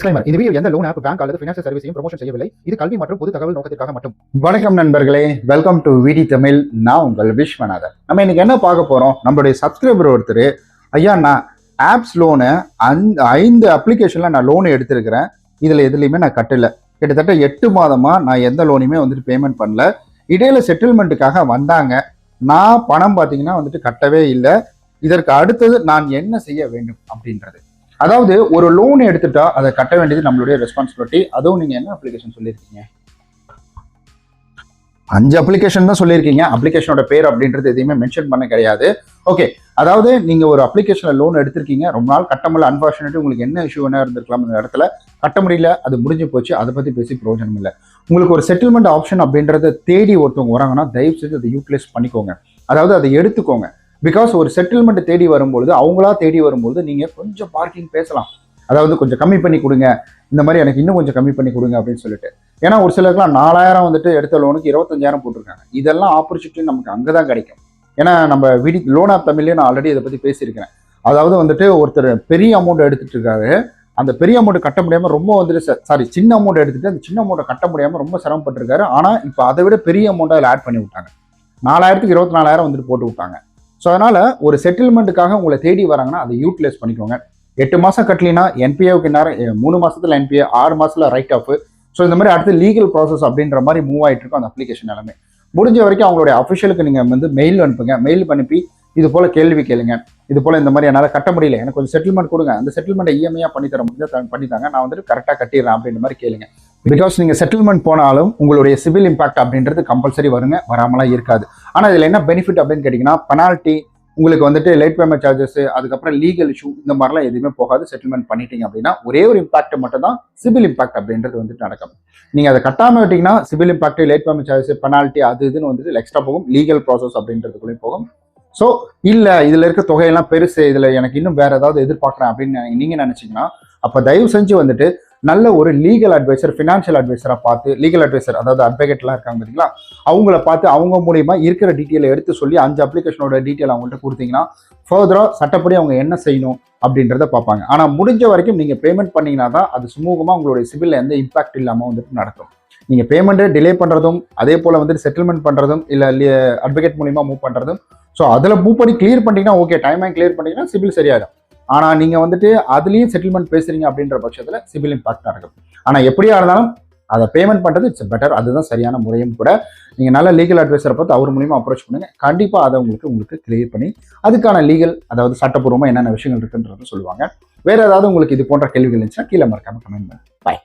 Disclaimer இந்த video எந்த loan app bank அல்லது ஃபினான்ஷியல் சர்வீஸையும் ப்ரொமோஷன் செய்யவில்லை. இது கல்வி மற்றும் பொது தகவல் நோக்கத்திற்காக மட்டும். வணக்கம் நண்பர்களே வெல்கம் டு விடி தமிழ். நான் உங்கள் விஸ்வநாதன் நம்ம இன்னைக்கு என்ன பார்க்க போறோம்? நம்மளுடைய சப்ஸ்கிரைபர் ஒருத்தர். ஐயா நான் ஆப்ஸ் லோனு அந்த ஐந்து அப்ளிகேஷன்ல நான் லோன் எடுத்திருக்கிறேன். இதுல எதுலையுமே நான் கட்டல. கிட்டத்தட்ட எட்டு மாதமா நான் எந்த லோனையுமே வந்துட்டு பேமெண்ட் பண்ணல. இடையில செட்டில்மெண்ட்டுக்காக வந்தாங்க. நான் பணம் பார்த்தீங்கன்னா வந்துட்டு கட்டவே இல்லை. இதற்கு அடுத்தது நான் என்ன செய்ய வேண்டும் அப்படின்றது. அதாவது ஒரு லோன் எடுத்துட்டா அதை கட்ட வேண்டியது நம்மளுடைய ரெஸ்பான்சிபிலிட்டி அதுவும் நீங்க என்ன அப்ளிகேஷன் சொல்லியிருக்கீங்க? அஞ்சு அப்ளிகேஷன் தான் சொல்லியிருக்கீங்க. அப்ளிகேஷனோட பேர் அப்படின்றது எதையுமே மென்ஷன் பண்ண கிடையாது. ஓகே அதாவது நீங்க ஒரு அப்ளிகேஷன்ல லோன் எடுத்திருக்கீங்க. ரொம்ப நாள் கட்ட முடியல. அன்பார்ச்சுனேட் உங்களுக்கு என்ன இஷ்யூ என்ன இருந்திருக்கலாம் இந்த இடத்துல. கட்ட முடியல. அது முடிஞ்சு போச்சு. அதை பத்தி பேசி பிரயோஜனம் இல்லை. உங்களுக்கு ஒரு செட்டில்மெண்ட் ஆப்ஷன் அப்படின்றத தேடி ஒருத்தவங்க வராங்கன்னா தயவு செஞ்சு அதை யூட்டிலைஸ் பண்ணிக்கோங்க. அதாவது அதை எடுத்துக்கோங்க. பிகாஸ் ஒரு செட்டில்மெண்ட் தேடி வரும்பொழுது அவங்களா தேடி வரும்பொழுது நீங்க கொஞ்சம் பார்க்கிங் பேசலாம். அதாவது கொஞ்சம் கம்மி பண்ணி கொடுங்க. இந்த மாதிரி எனக்கு இன்னும் கொஞ்சம் கம்மி பண்ணி கொடுங்க அப்படின்னு சொல்லிட்டு. ஏன்னா ஒரு சிலருக்குலாம் நாலாயிரம் வந்துட்டு எடுத்த லோனுக்கு இருபத்தஞ்சாயிரம் போட்டிருக்காங்க. இதெல்லாம் ஆப்பர்ச்சுனிட்டி நமக்கு அங்கே தான் கிடைக்கும். ஏன்னா நம்ம விடி லோன் ஆஃப் தமிழ்லேயே நான் ஆல்ரெடி இதை பற்றி பேசியிருக்கிறேன். அதாவது வந்துட்டு ஒருத்தர் பெரிய அமௌண்ட் எடுத்துட்டு இருக்காரு. அந்த பெரிய அமௌண்ட் கட்ட முடியாமல் ரொம்ப வந்துட்டு சாரி சின்ன அமௌண்ட் எடுத்துட்டு அந்த சின்ன அமௌண்ட்டை கட்ட முடியாமல் ரொம்ப சிரமப்பட்டிருக்காரு. ஆனால் இப்போ அதை விட பெரிய அமௌண்ட்டை அதில் ஆட் பண்ணி விட்டாங்க. நாலாயிரத்துக்கு இருபத்தி நாலாயிரம் வந்துட்டு போட்டு விட்டாங்க. ஸோ அதனால் ஒரு செட்டில்மெண்ட்டுக்காக உங்களை தேடி வராங்கன்னா அதை யூட்டிலைஸ் பண்ணிக்கோங்க. எட்டு மாதம் கட்டலினா என்பிஏவுக்கு நேரம் மூணு மாதத்தில் என்பிஏ ஆறு மாதத்தில் ரைட் ஆஃப் ஸோ இந்த மாதிரி அடுத்து லீகல் ப்ராசஸ் அப்படின்ற மாதிரி மூவ் ஆகிட்டு இருக்கும் அந்த அப்ளிகேஷன் எல்லாமே. முடிஞ்ச வரைக்கும் அவங்களுடைய அஃபிஷியலுக்கு நீங்கள் வந்து மெயில் அனுப்புங்க. மெயில் அனுப்பி இது போல் கேள்வி கேளுங்க. இது போல் இந்த மாதிரி என்னால் கட்ட முடியல. எனக்கு கொஞ்சம் செட்டில்மெண்ட் கொடுங்க. அந்த செட்டில்மெண்ட்டை இஎம்ஐயாக பண்ணி தர முடிஞ்சா பண்ணித்தாங்க. நான் வந்துட்டு கரெக்டாக கட்டிடுறேன் அப்படின்ற மாதிரி கேளுங்க. பிகாஸ் நீங்கள் செட்டில்மெண்ட் போனாலும் உங்களுடைய சிவில் இம்பாக்ட் அப்படின்றது கம்பல்சரி வருங்க வராமலாம் இருக்காது. ஆனால் இதில் என்ன பெனிஃபிட் அப்படின்னு கேட்டிங்கன்னா பெனால்ட்டி உங்களுக்கு வந்துட்டு லேட் பேமெண்ட் சார்ஜஸ் அதுக்கப்புறம் லீகல் இஷ்யூ இந்த மாதிரிலாம் எதுவுமே போகாது. செட்டில்மெண்ட் பண்ணிட்டீங்க அப்படின்னா ஒரே ஒரு இம்பாக்ட் மட்டும் தான் சிவில் இம்பாக்ட் அப்படின்றது வந்துட்டு நடக்கும். நீங்கள் அதை கட்டாமல் விட்டிங்கன்னா CIBIL impact late payment charges penalty அது இதுன்னு வந்துட்டு எக்ஸ்ட்ரா போகும். லீகல் ப்ராசஸ் அப்படின்றதுக்குள்ளேயும் போகும். ஸோ இல்லை இதில் இருக்க தொகையெல்லாம் பெருசு இதில் எனக்கு இன்னும் வேறு ஏதாவது எதிர்பார்க்குறேன் அப்படின்னு நீங்கள் நினச்சிங்கன்னா அப்போ தயவு செஞ்சு வந்துட்டு நல்ல ஒரு லீகல் அட்வைசர் ஃபினான்ஷியல் அட்வைசராக பார்த்து லீகல் அட்வைசர் அதாவது அட்வொகேட்லாம் இருக்காங்க பார்த்தீங்களா அவங்கள பார்த்து அவங்க மூலியமா இருக்கிற டீட்டெயிலை எடுத்து சொல்லி அஞ்சு அப்ளிகேஷனோட டீட்டெயில் அவங்கள்ட்ட கொடுத்தீங்கன்னா ஃபர்தராக சட்டப்படி அவங்க என்ன செய்யணும் அப்படின்றத பார்ப்பாங்க. ஆனால் முடிஞ்ச வரைக்கும் நீங்கள் பேமெண்ட் பண்ணீங்கன்னா தான் அது சுமூகமாக உங்களுடைய சிபிலில் எந்த இம்பாக்ட் இல்லாமல் வந்துட்டு நடக்கும். நீங்கள் பேமெண்ட்டை டிலே பண்ணுறதும் அதே போல் வந்துட்டு செட்டில்மெண்ட் பண்ணுறதும் இல்லை அட்வொகேட் மூலியமாக மூவ் பண்ணுறதும் ஸோ அதில் மூவ் பண்ணி கிளியர் பண்ணிட்டீங்கன்னா ஓகே டைமாக கிளியர் பண்ணிங்கன்னா சிபில் சரியாயிடும். ஆனால் நீங்கள் வந்துட்டு அதுலேயும் செட்டில்மெண்ட் பேசுறீங்க அப்படின்ற பட்சத்தில் சிபில் இம்பாக்டாக இருக்கும். ஆனால் எப்படியா இருந்தாலும் அதை பேமெண்ட் பண்ணுறது இட்ஸ் பெட்டர் அதுதான் சரியான முறையும் கூட. நீங்கள் நல்ல லீகல் அட்வைசரை பார்த்து அவர் மூலியமாக அப்ரோச் பண்ணுங்கள் கண்டிப்பாக அதை உங்களுக்கு உங்களுக்கு கிளியர் பண்ணி அதுக்கான லீகல் அதாவது சட்டப்பூர்வமாக என்னென்ன விஷயங்கள் இருக்குன்றது சொல்லுவாங்க. வேறு ஏதாவது உங்களுக்கு இது போன்ற கேள்விகள் இருந்துச்சுன்னா கீழே மறக்காமல் கமெண்ட் பண்ணுங்கள் பாய்